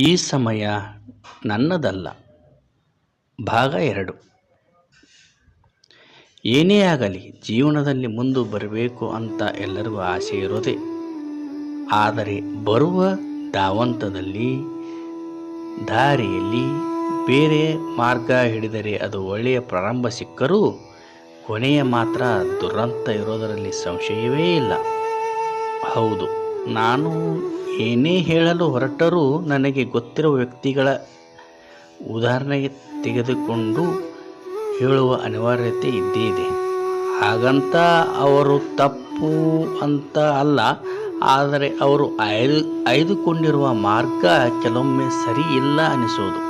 ಈ ಸಮಯ ನನ್ನದಲ್ಲ. ಭಾಗ ಎರಡು. ಏನೇ ಆಗಲಿ ಜೀವನದಲ್ಲಿ ಮುಂದೆ ಬರಬೇಕು ಅಂತ ಎಲ್ಲರಿಗೂ ಆಸೆ ಇರೋದೇ ಆದರೆ ಬರುವ ಧಾವಂತದಲ್ಲಿ, ದಾರಿಯಲ್ಲಿ ಬೇರೆ ಮಾರ್ಗ ಹಿಡಿದರೆ ಅದು ಒಳ್ಳೆಯ ಪ್ರಾರಂಭ ಸಿಕ್ಕರೂ ಕೊನೆಯ ಮಾತ್ರ ದುರಂತ ಇರೋದರಲ್ಲಿ ಸಂಶಯವೇ ಇಲ್ಲ. ಹೌದು. ನಾನು ಏನೇ ಹೇಳಲು ಹೊರಟರೂ ನನಗೆ ಗೊತ್ತಿರುವ ವ್ಯಕ್ತಿಗಳ ಉದಾಹರಣೆಗೆ ತೆಗೆದುಕೊಂಡು ಹೇಳುವ ಅನಿವಾರ್ಯತೆ ಇದ್ದೇ ಇದೆ. ಹಾಗಂತ ಅವರು ತಪ್ಪು ಅಂತ ಅಲ್ಲ, ಆದರೆ ಅವರು ಆಯ್ದು ಆಯ್ದುಕೊಂಡಿರುವ ಮಾರ್ಗ ಕೆಲವೊಮ್ಮೆ ಸರಿ ಇಲ್ಲ ಅನಿಸೋದು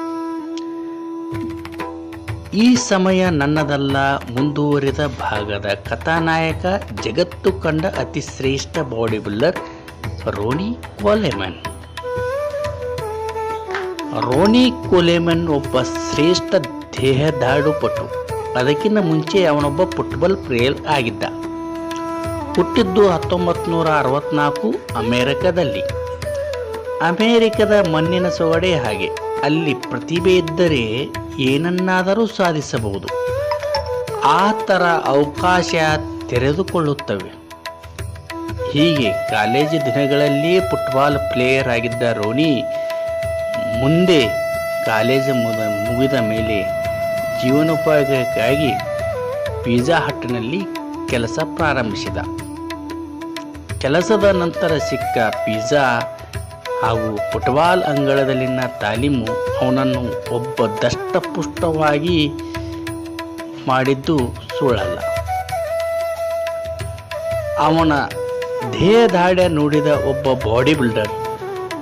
ಈ ಸಮಯ ನನ್ನದಲ್ಲ, ಮುಂದುವರಿದ ಭಾಗದ ಕಥಾನಾಯಕ, ಜಗತ್ತು ಕಂಡ ಅತಿ ಶ್ರೇಷ್ಠ ಬಾಡಿ ಬಿಲ್ಡರ್ ರೋನಿ ಕೋಲೆಮನ್. ರೋನಿ ಕೋಲೆಮನ್ ಒಬ್ಬ ಶ್ರೇಷ್ಠ ದೇಹದಾಡು ಪಟು. ಅದಕ್ಕಿಂತ ಮುಂಚೆ ಅವನೊಬ್ಬ ಫುಟ್ಬಾಲ್ ಪ್ಲೇಯರ್ ಆಗಿದ್ದ. ಹುಟ್ಟಿದ್ದು ಹತ್ತೊಂಬತ್ತು ನೂರ ಅರವತ್ನಾಲ್ಕು ಅಮೇರಿಕದಲ್ಲಿ. ಅಮೇರಿಕದ ಮಣ್ಣಿನ ಸೊಗಡೆ ಹಾಗೆ. ಅಲ್ಲಿ ಪ್ರತಿಭೆ ಇದ್ದರೆ ಏನನ್ನಾದರೂ ಸಾಧಿಸಬಹುದು. ಆ ಥರ ಅವಕಾಶ ತೆರೆದುಕೊಳ್ಳುತ್ತವೆ. ಹೀಗೆ ಕಾಲೇಜು ದಿನಗಳಲ್ಲಿ ಫುಟ್ಬಾಲ್ ಪ್ಲೇಯರ್ ಆಗಿದ್ದ ರೋನಿ ಮುಂದೆ ಕಾಲೇಜು ಮುದ ಮುಗಿದ ಮೇಲೆ ಜೀವನೋಪಾಯಕ್ಕಾಗಿ ಪಿಜ್ಜಾ ಹಟ್ನಲ್ಲಿ ಕೆಲಸ ಪ್ರಾರಂಭಿಸಿದ. ಕೆಲಸದ ನಂತರ ಸಿಕ್ಕ ಪಿಜ್ಜಾ ಹಾಗೂ ಫುಟ್ಬಾಲ್ ಅಂಗಳದಲ್ಲಿನ ತಾಲೀಮು ಅವನನ್ನು ಒಬ್ಬ ದಷ್ಟಪುಷ್ಟವಾಗಿ ಮಾಡಿದ್ದು ಸುಳ್ಳಲ್ಲ. ಅವನ ದೇಹದಾಢ್ಯ ನೋಡಿದ ಒಬ್ಬ ಬಾಡಿ ಬಿಲ್ಡರ್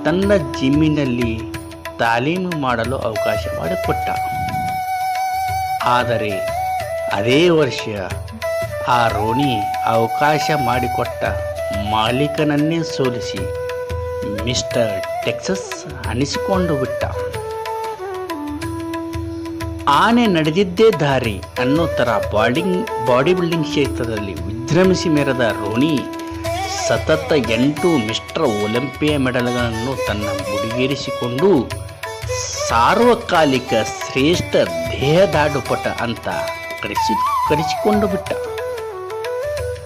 ತನ್ನ ಜಿಮ್ಮಿನಲ್ಲಿ ತಾಲೀಮು ಮಾಡಲು ಅವಕಾಶ ಮಾಡಿಕೊಟ್ಟ. ಆದರೆ ಅದೇ ವರ್ಷ ಆ ರೋಣಿ ಅವಕಾಶ ಮಾಡಿಕೊಟ್ಟ ಮಾಲೀಕನನ್ನೇ ಸೋಲಿಸಿ ಮಿಸ್ಟರ್ ಟೆಕ್ಸಸ್ ಅನಿಸಿಕೊಂಡು ಬಿಟ್ಟ. ಆನೆ ನಡೆದಿದ್ದೇ ದಾರಿ ಅನ್ನೋ ಥರ ಬಾಡಿಂಗ್ ಬಾಡಿ ಬಿಲ್ಡಿಂಗ್ ಕ್ಷೇತ್ರದಲ್ಲಿ ವಿಜೃಂಭಿಸಿ ಮೆರೆದ ರೋನಿ ಸತತ ಎಂಟು ಮಿಸ್ಟರ್ ಒಲಿಂಪಿಯಾ ಮೆಡಲ್ಗಳನ್ನು ತನ್ನ ಮುಡಿಗೇರಿಸಿಕೊಂಡು ಸಾರ್ವಕಾಲಿಕ ಶ್ರೇಷ್ಠ ದೇಹದಾಡುಪಟ ಅಂತ ಕರೆಸಿ ಕರೆಸಿಕೊಂಡು ಬಿಟ್ಟ.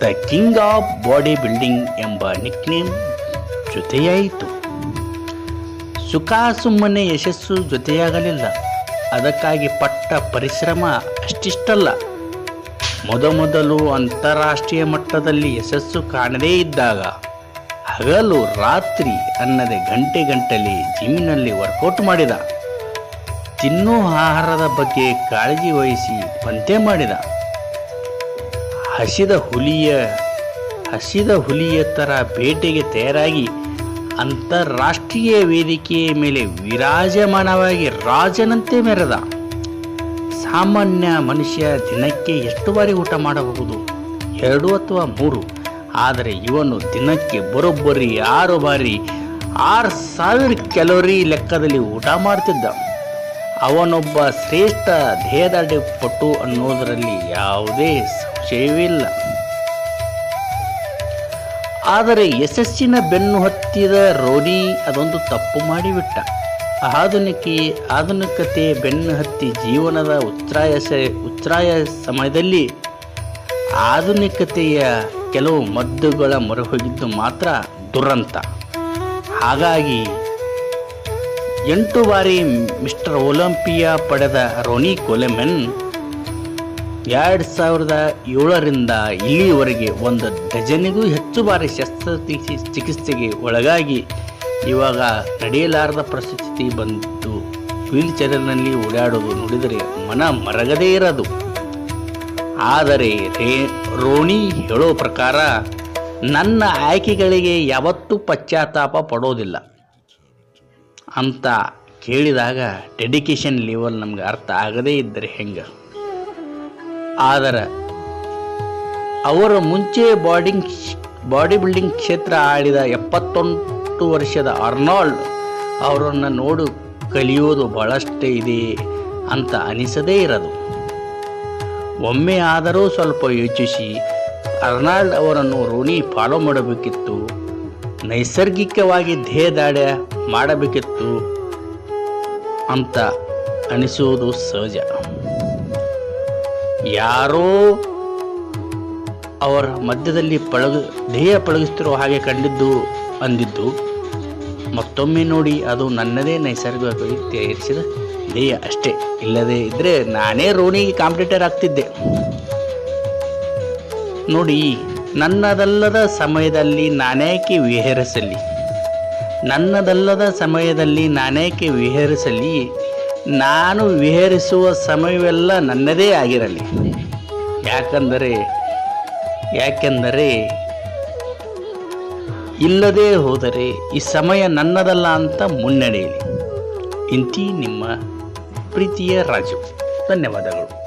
The king of body building ಎಂಬ ನಿಕ್ನೇಮ್ ಜೊತೆಯಾಯಿತು. ಸುಖ ಸುಮ್ಮನೆ ಯಶಸ್ಸು ಜೊತೆಯಾಗಲಿಲ್ಲ. ಅದಕ್ಕಾಗಿ ಪಟ್ಟ ಪರಿಶ್ರಮ ಅಷ್ಟಿಷ್ಟಲ್ಲ. ಮೊದಮೊದಲು ಅಂತಾರಾಷ್ಟ್ರೀಯ ಮಟ್ಟದಲ್ಲಿ ಯಶಸ್ಸು ಕಾಣದೇ ಇದ್ದಾಗ ಹಗಲು ರಾತ್ರಿ ಅನ್ನದೆ ಗಂಟೆ ಗಂಟಲಿ ಜಿಮ್ಮಿನಲ್ಲಿ ವರ್ಕೌಟ್ ಮಾಡಿದ. ತಿನ್ನೋ ಆಹಾರದ ಬಗ್ಗೆ ಕಾಳಜಿ ವಹಿಸಿ ಪಂತೆ ಮಾಡಿದ. ಹಸಿದ ಹುಲಿಯ ಹಸಿದ ಹುಲಿಯ ಥರ ಬೇಟೆಗೆ ತಯಾರಾಗಿ ಅಂತಾರಾಷ್ಟ್ರೀಯ ವೇದಿಕೆಯ ಮೇಲೆ ವಿರಾಜಮಾನವಾಗಿ ರಾಜನಂತೆ ಮೆರೆದ. ಸಾಮಾನ್ಯ ಮನುಷ್ಯ ದಿನಕ್ಕೆ ಎಷ್ಟು ಬಾರಿ ಊಟ ಮಾಡಬಹುದು? ಎರಡು ಅಥವಾ ಮೂರು? ಆದರೆ ಇವನು ದಿನಕ್ಕೆ ಬರೋಬ್ಬರಿ ಆರು ಬಾರಿ, ಆರು ಸಾವಿರ ಕ್ಯಾಲೋರಿ ಲೆಕ್ಕದಲ್ಲಿ ಊಟ ಮಾಡ್ತಿದ್ದ. ಅವನೊಬ್ಬ ಶ್ರೇಷ್ಠ ದೇಹದಾಡಿ ಪಟು ಅನ್ನೋದರಲ್ಲಿ ಯಾವುದೇ ಸಂಶಯವಿಲ್ಲ ಆದರೆ ಯಶಸ್ಸಿನ ಬೆನ್ನು ಹತ್ತಿದ ರೋನಿ ಅದೊಂದು ತಪ್ಪು ಮಾಡಿಬಿಟ್ಟ. ಆಧುನಿಕ, ಆಧುನಿಕತೆ ಬೆನ್ನು ಹತ್ತಿ ಜೀವನದ ಉಚ್ಛ್ರಾಯ ಉಚ್ಛ್ರಾಯ ಸಮಯದಲ್ಲಿ ಆಧುನಿಕತೆಯ ಕೆಲವು ಮದ್ದುಗಳ ಮೊರೆಹೋಗಿದ್ದು ಮಾತ್ರ ದುರಂತ. ಹಾಗಾಗಿ ಎಂಟು ಬಾರಿ ಮಿಸ್ಟರ್ ಒಲಿಂಪಿಯಾ ಪಡೆದ ರೋನಿ ಕೊಲೆಮೆನ್ ಎರಡು ಸಾವಿರದ ಏಳರಿಂದ ಇಲ್ಲಿಯವರೆಗೆ ಒಂದು ಡಜನಿಗೂ ಹೆಚ್ಚು ಬಾರಿ ಶಸ್ತ್ರ ಚಿಕಿತ್ಸೆಗೆ ಒಳಗಾಗಿ ಇವಾಗ ನಡೆಯಲಾರದ ಪರಿಸ್ಥಿತಿ ಬಂದು ವೀಲ್ ಚೇರ್ನಲ್ಲಿ ಓಡಾಡೋದು ನೋಡಿದರೆ ಮನ ಮರಗದೇ ಇರೋದು. ಆದರೆ ರೇ, ರೋಣಿ ಹೇಳೋ ಪ್ರಕಾರ ನನ್ನ ಆಯ್ಕೆಗಳಿಗೆ ಯಾವತ್ತೂ ಪಶ್ಚಾತ್ತಾಪ ಪಡೋದಿಲ್ಲ. ಅಂತ ಕೇಳಿದಾಗ ಡೆಡಿಕೇಶನ್ ಲೆವೆಲ್ ನಮ್ಗೆ ಅರ್ಥ ಆಗದೇ ಇದ್ದರೆ ಹೆಂಗೆ? ಆದರೆ ಅವರ ಮುಂಚೆ ಬಾಡಿಂಗ್, ಬಾಡಿ ಬಿಲ್ಡಿಂಗ್ ಕ್ಷೇತ್ರ ಆಡಿದ ಎಪ್ಪತ್ತೊಂದು ವರ್ಷದ ಅರ್ನಾಲ್ಡ್ ಅವರನ್ನು ನೋಡು, ಕಲಿಯೋದು ಬಹಳಷ್ಟೇ ಇದೆ ಅಂತ ಅನಿಸದೇ ಇರದು. ಒಮ್ಮೆ ಆದರೂ ಸ್ವಲ್ಪ ಯೋಚಿಸಿ, ಅರ್ನಾಲ್ಡ್ ಅವರನ್ನು ರೋನಿ ಫಾಲೋ ಮಾಡಬೇಕಿತ್ತು, ನೈಸರ್ಗಿಕವಾಗಿ ಧ್ಯೇಯದಾಡ ಮಾಡಬೇಕಿತ್ತು ಅಂತ ಅನಿಸುವುದು ಸಹಜ. ಯಾರೋ ಅವರ ಮಧ್ಯದಲ್ಲಿ ಪಳಗ ಧ್ಯೇಯ ಪಳಗಿಸ್ತಿರೋ ಹಾಗೆ ಕಂಡಿದ್ದು, ಅಂದಿದ್ದು ಮತ್ತೊಮ್ಮೆ ನೋಡಿ, ಅದು ನನ್ನದೇ ನೈಸರ್ಗಿಕ ತಯಾರಿಸಿದ ಧ್ಯೇಯ ಅಷ್ಟೇ. ಇಲ್ಲದೇ ಇದ್ದರೆ ನಾನೇ ರೋಣಿಗೆ ಕಾಂಪಿಟೇಟರ್ ಆಗ್ತಿದ್ದೆ. ನೋಡಿ, ನನ್ನದಲ್ಲದ ಸಮಯದಲ್ಲಿ ನಾನೇಕೆ ವಿಹರಿಸಲಿ? ನನ್ನದಲ್ಲದ ಸಮಯದಲ್ಲಿ ನಾನೇಕೆ ವಿಹರಿಸಲಿ? ನಾನು ವಿಹರಿಸುವ ಸಮಯವೆಲ್ಲ ನನ್ನದೇ ಆಗಿರಲಿ. ಯಾಕಂದರೆ, ಯಾಕೆಂದರೆ ಇಲ್ಲದೆ ಹೋದರೆ ಈ ಸಮಯ ನನ್ನದಲ್ಲ ಅಂತ ಮುನ್ನಡೆಯಲಿ ಇಂತಿ ನಿಮ್ಮ ಪ್ರೀತಿಯ ರಾಜು. ಧನ್ಯವಾದಗಳು.